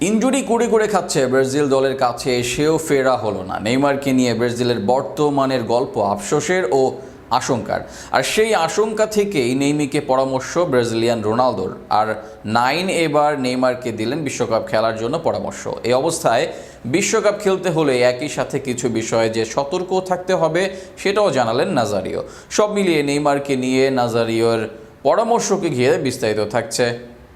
Injury কুড়ে করে খাচ্ছে ব্রাজিল দলের কাছে এসেও ফেরা হলো না। নেইমারকে নিয়ে ব্রাজিলের বর্তমানের গল্প আফসোসের ও আশঙ্কার। আর সেই আশঙ্কা থেকেই নেইমিকে পরামর্শ ব্রাজিলিয়ান রোনালদোর। আর নাইন এবার নেইমারকে দিলেন বিশ্বকাপ খেলার জন্য পরামর্শ। এই অবস্থায় বিশ্বকাপ খেলতে হলে একই সাথে কিছু বিষয়ে যে সতর্ক থাকতে হবে, সেটাও জানালেন নাজারিও। সব মিলিয়ে নেইমারকে নিয়ে নাজারিওর পরামর্শকে ঘিরে বিস্তারিত থাকছে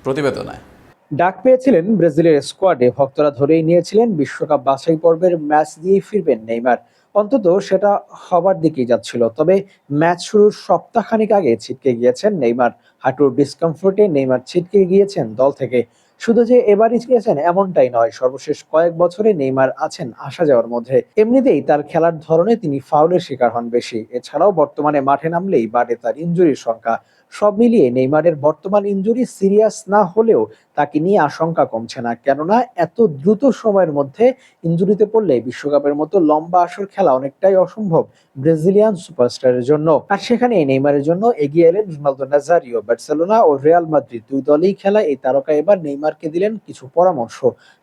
প্রতিবেদনায়। ডাক পেয়েছিলেন ব্রাজিলের স্কোয়াডে। ভক্তরা ধরেই নিয়েছিলেন বিশ্বকাপ বাছাই পর্বের ম্যাচ দিয়েই ফিরবেন নেইমার। অন্তত সেটা হবার দিকেই যাচ্ছিল। তবে ম্যাচ শুরুর সপ্তাহখানিক আগে ছিটকে গিয়েছেন নেইমার। হাঁটুর ডিসকমফোর্টে নেইমার ছিটকে গিয়েছেন দল থেকে। শুধু যে এবারই গিয়েছেন এমনটাই নয়, সর্বশেষ কয়েক বছরে নেইমার আছেন আসা যাওয়ার মধ্যে। এমনিতেই তার খেলার ধরনে তিনি ফাউলের শিকার হন বেশি। এছাড়াও বর্তমানে মাঠে নামলেই বাড়ে তার ইনজুরির সংখ্যা সব মিলিয়ে নেইমারের বর্তমান ইনজুরি সিরিয়াস না হলেও তাকে নিয়ে আশঙ্কা কমছে না। কেননা এত দ্রুত সময়ের মধ্যে ইনজুরিতে পড়লে বিশ্বকাপের মতো লম্বা আসর খেলা অনেকটাই অসম্ভব ব্রাজিলিয়ান সুপারস্টারের জন্য। আর সেখানে নেইমারের জন্য এগিয়ে এলেন রোনালদো নাজারিও। বার্সেলোনা ও রিয়াল মাদ্রিদ দুই দলেই খেলা এই তারকা এবার নেইমারকে দিলেন কিছু পরামর্শ।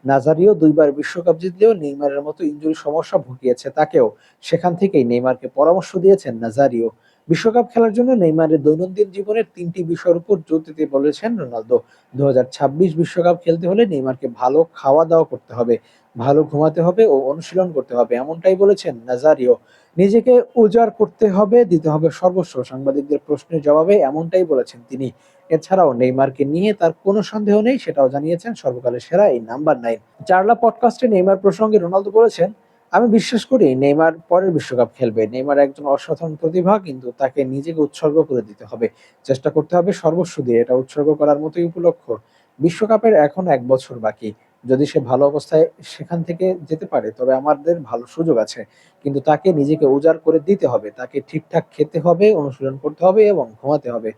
নাজারিও দুইবার বিশ্বকাপ জিতলেও নেইমারের মতো ইনজুরি সমস্যা ভুগিয়েছে তাকেও। সেখান থেকেই নেইমারকে পরামর্শ দিয়েছেন নাজারিও। বিশ্বকাপ খেলার জন্য নেইমারের দৈনন্দিন জীবনের তিনটি বিষয়ের উপর জোর দিতে বলেছেন রোনালদো। দু বিশ্বকাপ খেলতে হলে নেইমারকে ভালো খাওয়া দাওয়া করতে হবে, ভালো ঘুমাতে হবে ও অনুশীলন করতে হবে, এমনটাই বলেছেন নাজারিও। নিজেকে উজাড় করতে হবে, দিতে হবে সর্বস্ব। সাংবাদিকদের প্রশ্নের জবাবে এমনটাই বলেছেন তিনি। এছাড়াও নেইমারকে নিয়ে তার কোনো সন্দেহ নেই, সেটাও জানিয়েছেন সর্বকালের সেরা এই নাম্বার নাইন। চারলা পডকাস্টে নেইমার প্রসঙ্গে রোনালদো বলেছেন আমি বিশ্বাস করি নেইমার পরের বিশ্বকাপ খেলবে। নেইমার একজন অসাধারণ প্রতিভা, কিন্তু তাকে নিজেকে উৎসর্গ করে দিতে হবে। চেষ্টা করতে হবে সর্বস্ব দিয়ে, এটা উৎসর্গ করার মতোই উপলক্ষ। বিশ্বকাপের এখন এক বছর বাকি। যদি সে ভালো অবস্থায় সেখান থেকে যেতে পারে, তবে আমাদের ভালো সুযোগ আছে। কিন্তু তাকে নিজেকে উজাড় করে দিতে হবে। তাকে ঠিকঠাক খেতে হবে, অনুশীলন করতে হবে এবং ঘুমাতে হবে।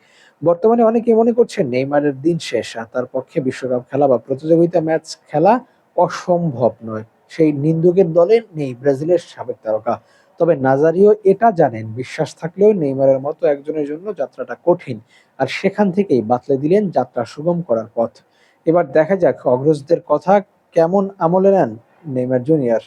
বর্তমানে অনেকে মনে করছেন নেইমারের দিন শেষ, আর তার পক্ষে বিশ্বকাপ খেলা বা প্রতিযোগিতা ম্যাচ খেলা অসম্ভব নয়। সেই নিন্দুকের দলে নেই ব্রাজিলের সাবেক তারকা। তবে নাজারিও এটা জানেন, বিশ্বাস থাকলেও নেইমারের মতো একজনের জন্য যাত্রাটা কঠিন আর সেখান থেকেই বাতলে দিলেন যাত্রা সুগম করার পথ। এবার দেখা যাক অগ্রজদের কথা কেমন আমলে নেন নেইমার জুনিয়র।